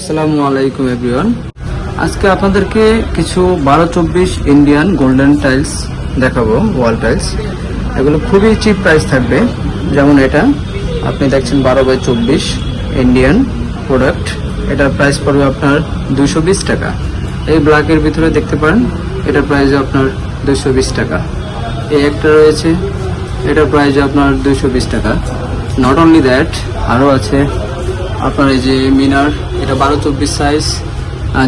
আসসালামু আলাইকুম এভরিওয়ান আজকে আপনাদেরকে কিছু বারো চব্বিশ ইন্ডিয়ান গোল্ডেন টাইলস দেখাবো ওয়াল টাইলস এগুলো খুবই চিপ প্রাইস থাকবে। যেমন এটা, আপনি দেখছেন বারো বাই চব্বিশ ইন্ডিয়ান প্রোডাক্ট এটার প্রাইস পড়বে আপনার দুশো বিশ টাকা। এই ব্ল্যাকের ভিতরে দেখতে পারেন, এটার প্রাইস আপনার দুশো বিশ টাকা। এই একটা রয়েছে, এটার প্রাইস আপনার দুশো বিশ টাকা। নট অনলি দ্যাট আরও আছে। আপনার এই যে মিনার এটা বারো চব্বিশ সাইজ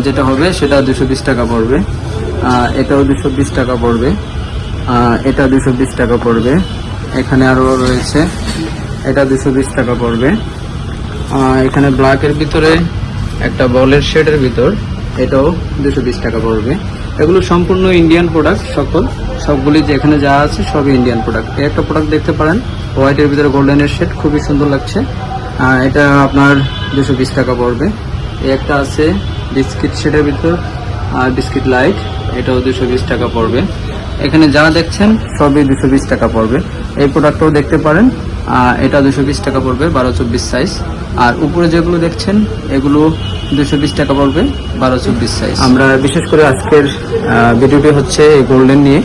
যেটা হবে সেটা দুশো বিশ টাকা পড়বে। এটাও দুশো বিশ টাকা পড়বে। এটা দুশো বিশ টাকা পড়বে। এখানে আরও রয়েছে, এটা দুশো বিশ টাকা পড়বে। এখানে ব্ল্যাকের ভিতরে একটা বলের শেডের ভিতর এটাও দুশো বিশ টাকা পড়বে। এগুলো সম্পূর্ণ ইন্ডিয়ান প্রোডাক্ট সকল। সবগুলি যেখানে যা আছে সবই ইন্ডিয়ান প্রোডাক্ট এই একটা প্রোডাক্ট দেখতে পারেন হোয়াইটের ভিতরে গোল্ডেনের শেড খুবই সুন্দর লাগছে। এটা আপনার দুশো বিশ টাকা পড়বে। একটা আছে বিস্কিট শেডের ভিতর আর বিস্কিট লাইট, এটাও দুশো বিশ টাকা পড়বে। এখানে যা দেখছেন, সবই দুশো বিশ টাকা পড়বে। এই প্রোডাক্টটাও দেখতে পারেন এটা দুশো বিশ টাকা পড়বে, বারো চব্বিশ সাইজ আর উপরে যেগুলো দেখছেন, এগুলো দুশো বিশ টাকা পড়বে, বারো চব্বিশ সাইজ আমরা বিশেষ করে আজকের ভিডিওটি হচ্ছে এই গোল্ডেন নিয়ে।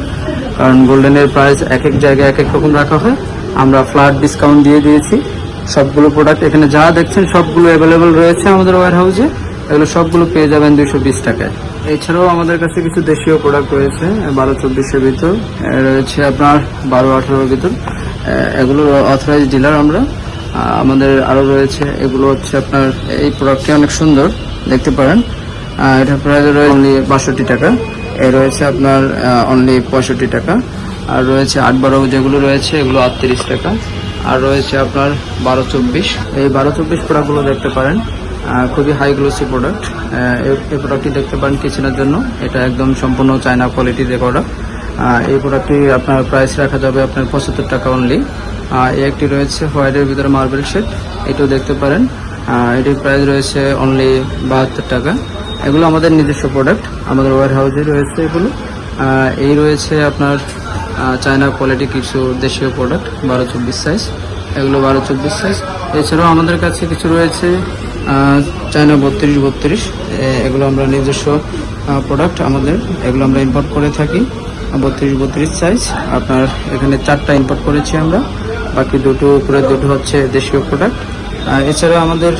কারণ গোল্ডেনের প্রাইস এক এক জায়গায় এক এক রকম রাখা হয়। আমরা ফ্ল্যাট ডিসকাউন্ট দিয়ে দিয়েছি। সবগুলো প্রোডাক্ট এখানে যা দেখছেন সবগুলো অ্যাভেলেবেল রয়েছে আমাদের ওয়ার হাউসে এগুলো সবগুলো পেয়ে যাবেন দুইশো বিশ টাকায়। এছাড়াও আমাদের কাছে কিছু দেশীয় প্রোডাক্ট রয়েছে, বারো চব্বিশের ভিতর রয়েছে আপনার বারো আঠারোর ভিতর। এগুলো অথরাইজ ডিলার আমরা। আমাদের আরও রয়েছে, এগুলো হচ্ছে আপনার, এই প্রোডাক্টটি অনেক সুন্দর, দেখতে পারেন। এটা প্রায় অনলি বাষট্টি টাকা। এ, রয়েছে আপনার অনলি পঁয়ষট্টি টাকা। আর রয়েছে আট বারো যেগুলো রয়েছে, এগুলো আটত্রিশ টাকা। আর রয়েছে আপনার বারো চব্বিশ। এই বারো চব্বিশ প্রোডাক্টগুলো দেখতে পারেন। খুবই হাই গ্লোসি প্রোডাক্ট এই প্রোডাক্টটি দেখতে পারেন কিচেনের জন্য। এটা একদম সম্পূর্ণ চায়না কোয়ালিটিতে আহ, এই প্রোডাক্টটি আপনার প্রাইস রাখা যাবে আপনার পঁচাত্তর টাকা অনলি এই একটি রয়েছে হোয়াইটের ভিতরে মার্বেল শেড এটাও দেখতে পারেন। এটির প্রাইস রয়েছে অনলি বাহাত্তর টাকা। এগুলো আমাদের নিজস্ব প্রোডাক্ট আমাদের ওয়ার হাউসে রয়েছে এগুলো। এই রয়েছে আপনার চায়না কোয়ালিটি কিছু দেশীয় প্রোডাক্ট বারো চব্বিশ সাইজ এগুলো বারো চব্বিশ সাইজ এছাড়াও আমাদের কাছে কিছু রয়েছে চায়না বত্রিশ বত্রিশ এগুলো আমরা নিজস্ব প্রোডাক্ট আমাদের। এগুলো আমরা ইম্পোর্ট করে থাকি বত্রিশ বত্রিশ সাইজ আপনার এখানে চারটা ইম্পোর্ট করেছি আমরা। বাকি দুটো উপরে দুটো হচ্ছে দেশীয় প্রোডাক্ট এছাড়া আমাদের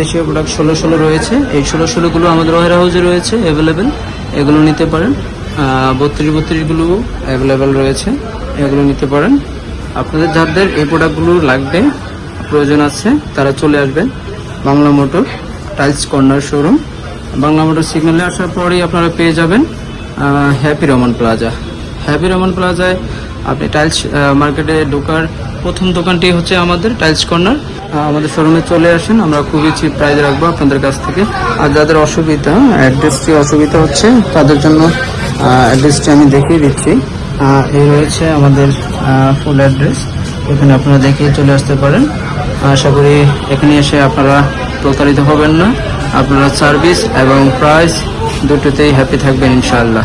দেশীয় প্রোডাক্ট ষোলো ষোলো রয়েছে। এই ষোলো ষোলোগুলো আমাদের ওয়ার হাউসে রয়েছে অ্যাভেলেবেল এগুলো নিতে পারেন। বত্রিশ বত্রিশগুলো অ্যাভেলেবেল রয়েছে, এগুলো নিতে পারেন। আপনাদের যাদের এই প্রোডাক্টগুলো লাগবে, প্রয়োজন আছে, তারা চলে আসবেন Bangla motor tiles corner showroom Bangla motor সিগন্যালে আসার পরেই আপনারা পেয়ে যাবেন happy Raman plaza happy Raman প্লাজায় আপনি টাইলস মার্কেটে ঢোকার প্রথম দোকানটি হচ্ছে আমাদের টাইলস কর্নার আমাদের শোরুমে চলে আসেন, আমরা খুবই চিপ প্রাইস রাখব আপনাদের কাছ থেকে। আর যাদের অসুবিধা অ্যাড্রেসটি অসুবিধা হচ্ছে, তাদের জন্য অ্যাড্রেসটি আমি দেখিয়ে দিচ্ছি। এই রয়েছে আমাদের ফুল অ্যাড্রেস এখানে আপনারা দেখিয়ে চলে আসতে পারেন। আশা করি এখানে এসে আপনারা প্রতারিত হবেন না। আপনারা সার্ভিস এবং প্রাইস দুটোতেই হ্যাপি থাকবেন, ইনশাআল্লাহ।